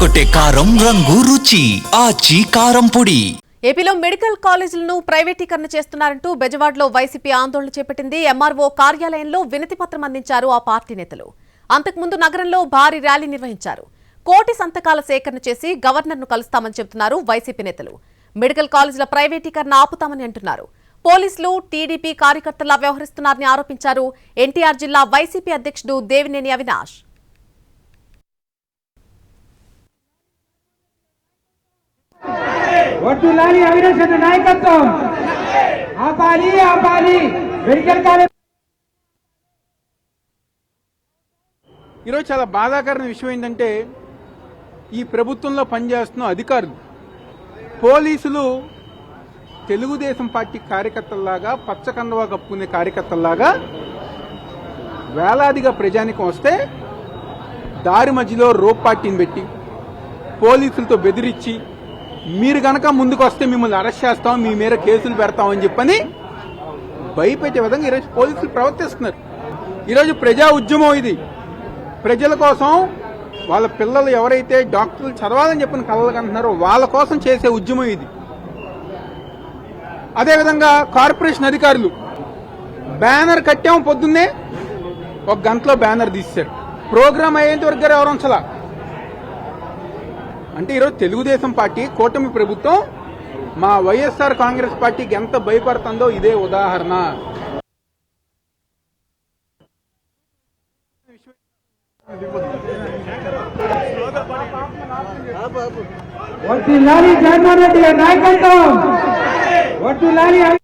కొట్టే కారం రంగు రుచి ఆచి కారం పొడి. ఏపీలో మెడికల్ కాలేజీలను ప్రైవేటీకరణ చేస్తున్నారంటూ బెజవాడలో వైసీపీ ఆందోళన చేపట్టింది. ఎంఆర్ఓ కార్యాలయంలో వినతి పత్రం అందించారు ఆ పార్టీ నేతలు. అంతకుముందు నగరంలో భారీ ర్యాలీ నిర్వహించారు. కోటి సంతకాల సేకరణ చేసి గవర్నర్ను కలుస్తామని చెబుతున్నారు వైసీపీ నేతలు. మెడికల్ కాలేజీల ప్రైవేటీకరణ ఆపుతామని అంటున్నారు. పోలీసులు టీడీపీ కార్యకర్తలా వ్యవహరిస్తున్నారని ఆరోపించారు. ఎన్టీఆర్ జిల్లా వైసీపీ అధ్యక్షుడు దేవినేని అవినాష్. వడ్డులాలి అవినాష్ రెడ్డి నాయకత్వం. ఆపాలి ఆపాలి. మెడికల్ కాలేజ్ ఈరోజు చాలా బాధాకరమైన విషయం ఏంటంటే ఈ ప్రభుత్వంలో పనిచేస్తున్న అధికారులు పోలీసులు తెలుగుదేశం పార్టీ కార్యకర్తల్లాగా పచ్చకండవా కప్పుకునే కార్యకర్తల్లాగా వేలాదిగా ప్రజానికం వస్తే దారి మధ్యలో రోప్ పార్టీని పెట్టి పోలీసులతో బెదిరించి మీరు కనుక ముందుకు వస్తే మిమ్మల్ని అరెస్ట్ చేస్తాం మీ మీద కేసులు పెడతామని చెప్పని భయపెట్టే విధంగా ఈరోజు పోలీసులు ప్రవర్తిస్తున్నారు. ఈరోజు ప్రజా ఉద్యమం ఇది. ప్రజల కోసం వాళ్ళ పిల్లలు ఎవరైతే డాక్టర్లు చదవాలని చెప్పిన కలలు అంటున్నారో వాళ్ళ కోసం చేసే ఉద్యమం ఇది. అదేవిధంగా కార్పొరేషన్ అధికారులు బ్యానర్ కట్టాము పొద్దున్నే ఒక గంటలో బ్యానర్ తీశారు. ప్రోగ్రామ్ అయ్యేంత వరకు గారు ఎవరు ఉంచలా? అంటే ఈరోజు తెలుగుదేశం పార్టీ కూటమి ప్రభుత్వం మా వైఎస్ఆర్ కాంగ్రెస్ పార్టీకి ఎంత భయపడుతుందో ఇదే ఉదాహరణ. వడ్డులాలి జగన్మోహన్ రెడ్డి గారి నాయకత్వం. వడ్డులాలి అవి-